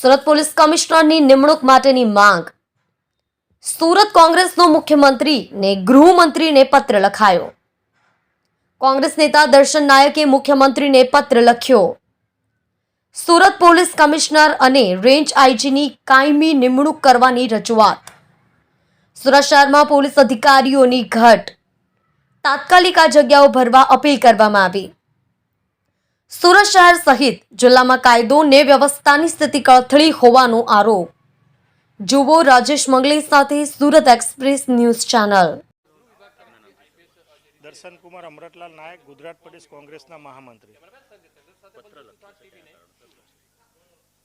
Surat police કમિશનરની નિમણૂક માટેની માંગ. સુરત કોંગ્રેસનો મુખ્યમંત્રીને ગૃહમંત્રીને પત્ર લખાયો. કોંગ્રેસ નેતા દર્શન નાયકે મુખ્યમંત્રીને પત્ર લખ્યો. સુરત પોલીસ કમિશનર અને રેન્જ આઈજીની કાયમી નિમણૂક કરવાની રજૂઆત. સુરત શહેરમાં પોલીસ અધિકારીઓની ઘટ. તાત્કાલિક આ જગ્યાઓ ભરવા અપીલ કરવામાં આવી. સુરત શહેર સહિત જિલ્લામાં કાયદો ને વ્યવસ્થાની સ્થિતિ કથળી હોવાનો આરોપ. જુઓ રાજેશ મંગલી સાથે સુરત એક્સપ્રેસ ન્યૂઝ ચેનલ. દર્શન કુમાર અમરતલાલ નાયક, ગુજરાત પ્રદેશ કોંગ્રેસના મહામંત્રી.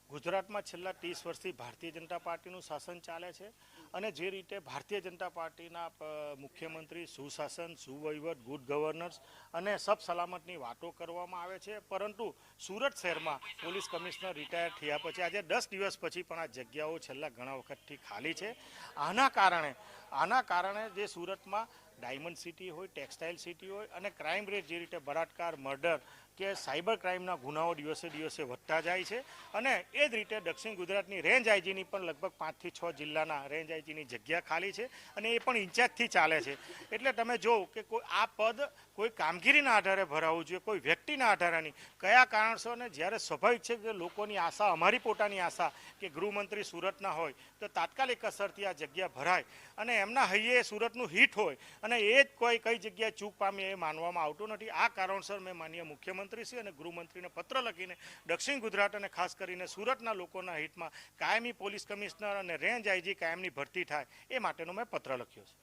ગુજરાતમાં છેલ્લા ત્રીસ વર્ષથી ભારતીય જનતા પાર્ટીનું શાસન ચાલે છે અને જે રીતે ભારતીય જનતા પાર્ટીના મુખ્યમંત્રી, સુશાસન, સુવહીવટ, ગુડ ગવર્નન્સ અને સબ સલામતની વાતો કરવામાં આવે છે. પરંતુ સુરત શહેરમાં પોલીસ કમિશનર રિટાયર થયા પછી, આજે દસ દિવસ પછી પણ આ જગ્યાઓ છેલ્લા ઘણા વખતથી ખાલી છે. આના કારણે આના કારણે જે સુરતમાં ડાયમંડ સિટી હોય, ટેક્સટાઇલ સિટી હોય અને ક્રાઇમ રેટ જે રીતે બળાત્કાર, મર્ડર કે સાયબર ક્રાઇમના ગુનાઓ દિવસે દિવસે વધતા જાય છે અને એ જ રીતે દક્ષિણ ગુજરાતની રેન્જ આઈજીની પણ લગભગ પાંચથી છ જિલ્લાના રેન્જ આઈજીની જગ્યા ખાલી છે અને એ પણ ઇન્ચાર્જથી ચાલે છે. એટલે તમે જો કે કોઈ આ પદ કોઈ કામગીરીના આધારે ભરાવવું જોઈએ, કોઈ વ્યક્તિના આધારે નહીં. કયા કારણસર અને જ્યારે સ્વાભાવિક છે કે લોકોની આશા, અમારી પોતાની આશા કે ગૃહમંત્રી સુરતના હોય, તો તાત્કાલિક અસરથી આ જગ્યા ભરાય અને એમના હૈયે સુરતનું હિટ હોય અને એ જ કોઈ કઈ જગ્યાએ ચૂક પામી એ માનવામાં આવતું નથી. આ કારણસર મેં માનીય મુખ્યમંત્રી શ્રી અને ગૃહમંત્રીને પત્ર લખીને દક્ષિણ ગુજરાત અને ખાસ કરીને સુરતના લોકોના હિતમાં કાયમી પોલીસ કમિશનર અને રેન્જ આઈજી કાયમની ભરતી થાય એ માટેનો મેં પત્ર લખ્યો છે.